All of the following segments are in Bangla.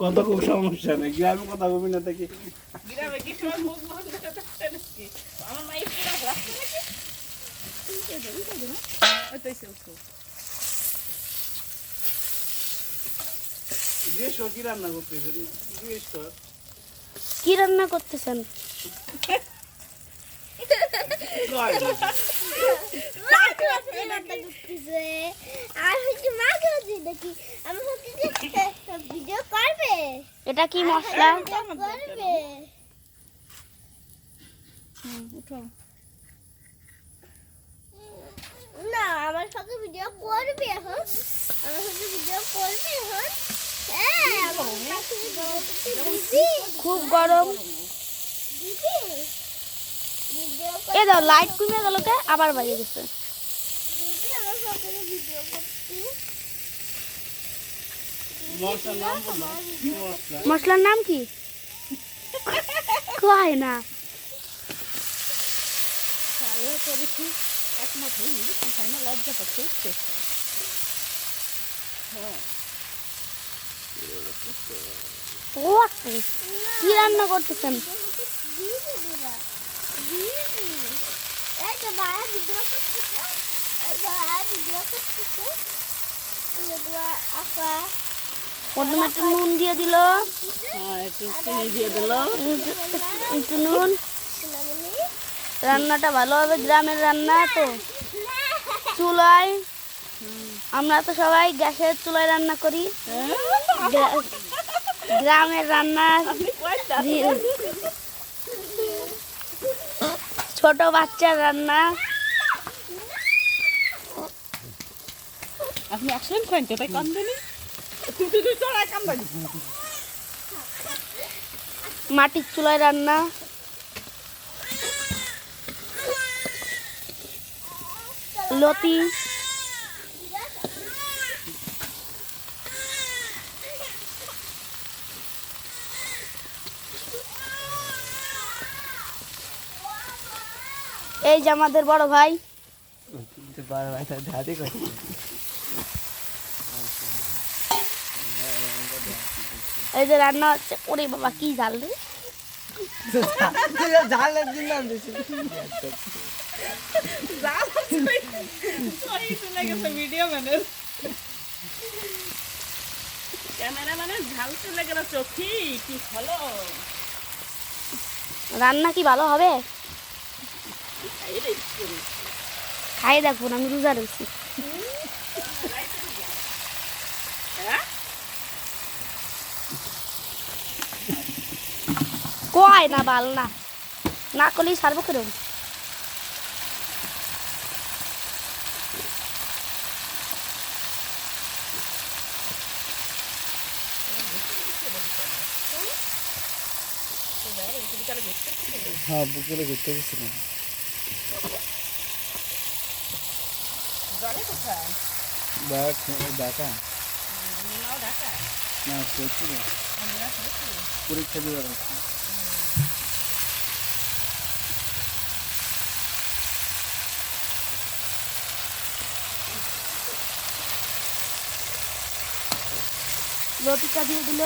কথা খুব সমস্যা নেই। গ্রামে কথা কবি না থেকে গ্রামে কি সময় মুখ বন্ধ? আমার কি রান্না করতেছেন? এটা কি মশলা। না আমার সাথে ভিডিও করবে এখন? আমার সাথে ভিডিও করবে এখন? হ্যাঁ খুব গরম। ভিডিও এ দাও লাইট কমে গেল কে? আবার বাজিয়ে গেছে মশলার নাম কি? কয় না। একমত না। কি রান্না করতেছেন? করতেছে এই তো বাবা ভিডিও করতেছে এই তো আপা প্রথমে একটু নুন দিয়ে দিল। হ্যাঁ, একটু চিনি দিয়ে দিলো। একটু নুন। রান্নাটা ভালো হবে গ্রামের রান্না তো। চুলায়। আমরা তো সবাই গ্যাসের চুলায় রান্না করি। গ্রা- গ্রামের রান্না। ছোট বাচ্চা রান্না আপনি আসলেন তাই কান্দেনি? তুই কান্দানি। মাটির চুলায় রান্না লতি এই যে আমাদের বড় ভাই। এই যে রান্না হচ্ছে। ওরে বাবা কি জাল রে। ভিডিও ঝাল চলে গেল চোখি কি ভালো রান্না কি ভালো হবে। খাই দেখুন আমি রোজা রয়েছি? কয় না বাল না না করলেই সারবো কিরম হ্যাঁ বুকুরে ঘুরতে গেছিলাম মিনাও ঢাকা না আমরা পরীক্ষা দিবার আছে লতিটা দিয়ে দিল।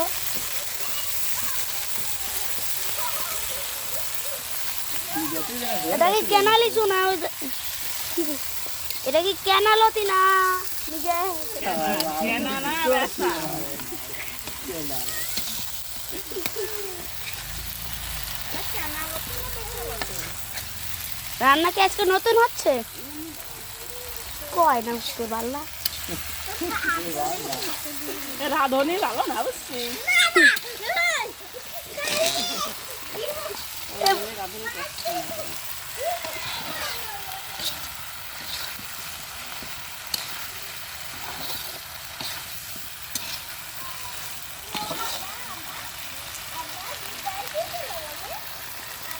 এটা কি কেনালি শোনা? ওই যে- কি রে? এটা কি কেনালতি না নিজে রান্না কি আজকে নতুন হচ্ছে কয় না উঠতে পারলা রাধনি ভালো না বুঝছি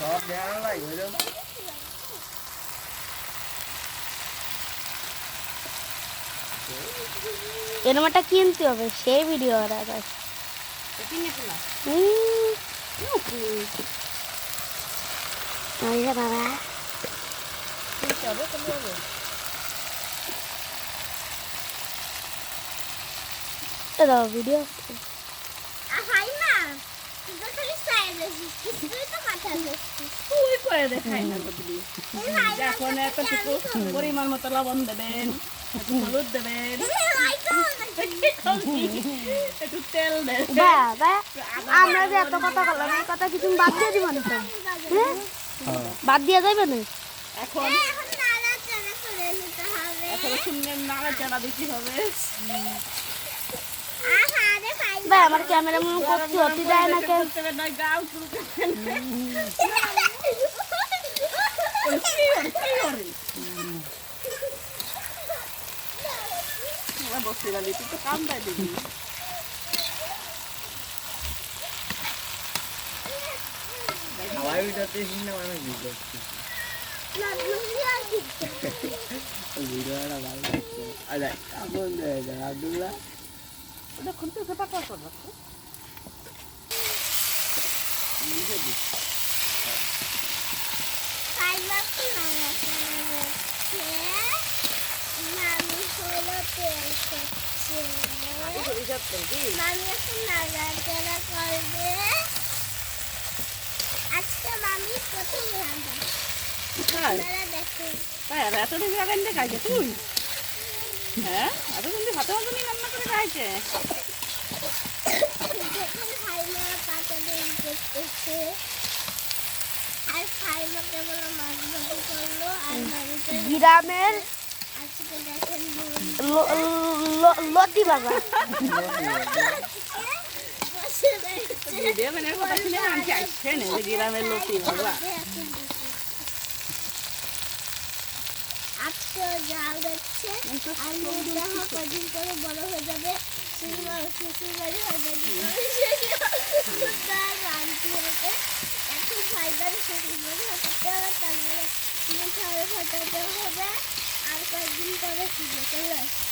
Sobe aí, olha. এরম একটা কিনতে হবে সেই ভিডিও আর বাবা video Aham, irmã. Os outros vídeo a gente. Isso তুই করে দেখাই। না এখন এতটুকু পরিমাণ মতো লবণ দেবেন হলুদ দেবেন একটু তেল দেবেন বা বা আমরা যে এত কথা বললাম এই কথা কিছু বাদ দিয়ে দিব না হ্যাঁ? বাদ দিয়ে যাবে না এখন এখন নাড়াচাড়া করে নিতে হবে। এখন শুনলেন দিতে হবে। ভাই আমার ক্যামেরা মনে করতে হতে দেয় না কেন আচ্ছা আব্দুল্লাহ ওটা খুলতে উঠে পাকা করব মামি করবি মামি এখন নাড়াচাড়া করবে আজকে মামি প্রথম রান্না আপনারা দেখুন এতদিন তুই হ্যাঁ এতদিন তুই হাতে মতনই রান্না মামিতে গ্রামের লতি বাবা। ভিডিও মানে কথা শুনে মানুষ আসছে না গ্রামের লোকই বাবা। জাল দেখছে। আর মুদ্রা কদিন করে বড় হয়ে যাবে। শ্বশুর শ্বশুর বাড়ি হয়ে যাবে। মুদ্রা রান্তি হবে? এখন ফাইবার শ্বশুর বাড়ি হতে হবে তারপরে মিঠাই ফাটাতে হবে। আর কয়েকদিন পরে পুজো চলে আসছে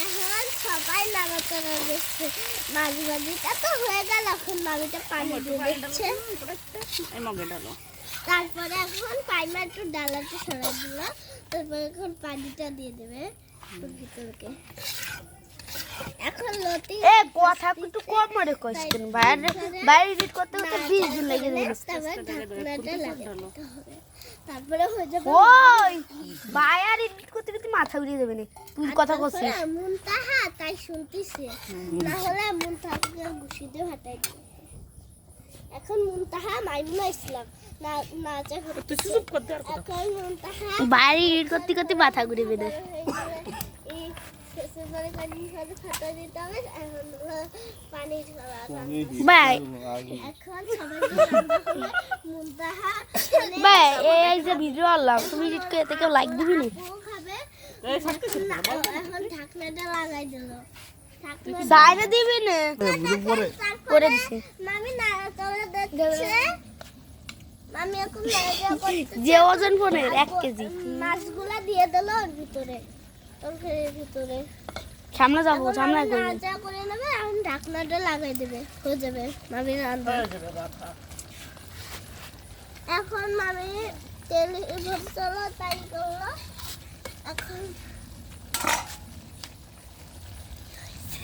এখন সবাই নাড়াচাড়া দেখছে মাঝি মাঝিটা তো হয়ে গেল। এখন মামিটা পানি দিচ্ছে তারপরে এখন পাইমা একটু ডালাটা সরাই দিল তারপরে এখন পানিটা দিয়ে দেবে ভিতরকে। এখন লতি এ কথা একটু কম করছেন বাইরে বাইরে এডিট করতে করতে বিশ দিন লেগে যাবে। তারপরে হয়ে যাবে ওই এডিট করতে করতে মাথা উড়িয়ে দেবে না। তুই কথা মুনতাহা তাই শুনতেছে। না হলে মুনতাহাকে ঘুষি দিয়ে হাঁটাই এখন মুনতাহা মাইমুনা ইসলাম। না নাচা চুপ করতে আর কথা। এখন মুনতাহা বাইরে এডিট করতে করতে মাথা ঘুরে বেড়ে ভাই এই যে ভিডিও আনলাম তুমি এতে কেউ লাইক দিবি না? এখন ঢাকনাটা লাগাই দিল। বাইরে দিবি না? পরে করে দিছে। মামি দেখছে? মামি যে ওজন ফোনের এক কেজি। মাছগুলা দিয়ে দিল ওর ভিতরে তরকারির ভিতরে। সামনে যাব সামনে করে নেবে এখন ঢাকনাটা লাগাই দেবে হয়ে যাবে। মামি রান্না। এখন মামি তেল ভরছিল তাই করল। এখন দাঁড়ান এই দেখ এদিক সব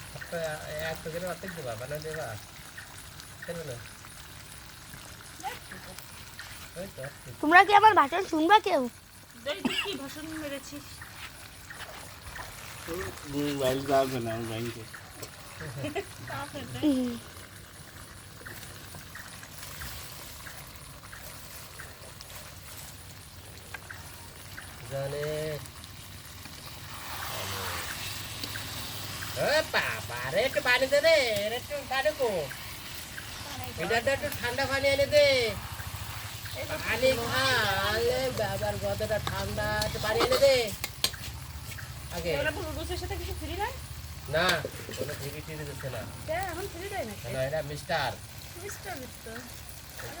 রান্না করে দিই। রান্না করে দিই। কি পুরুষ আমার ছোট পাতলা শুরু করেছে। মামি রাঁধতেছে আর কোন দিক তাকাই রয়েছে তোমরা কি আমার ভাষণ শুনবা কেউ দেখ তুই কি ভাষণ মেরেছিস মোবাইল যাবে না ব্যাংকে জানে বাবা একটু পানি দে রে এর একটু পানি কো। এটা একটু ঠান্ডা পানি এনে দে। পানি খালে বাবার গদটা ঠান্ডা একটু পানি এনে দে। আগে। এবার সাথে কিছু ফ্রি নাই? না কোনো ফিরি দিচ্ছে না। এখন ফ্রি দেয় এটা মিস্টার। Mister mister.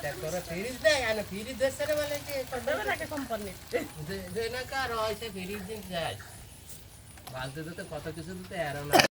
না কত কিছু দিতে এর না।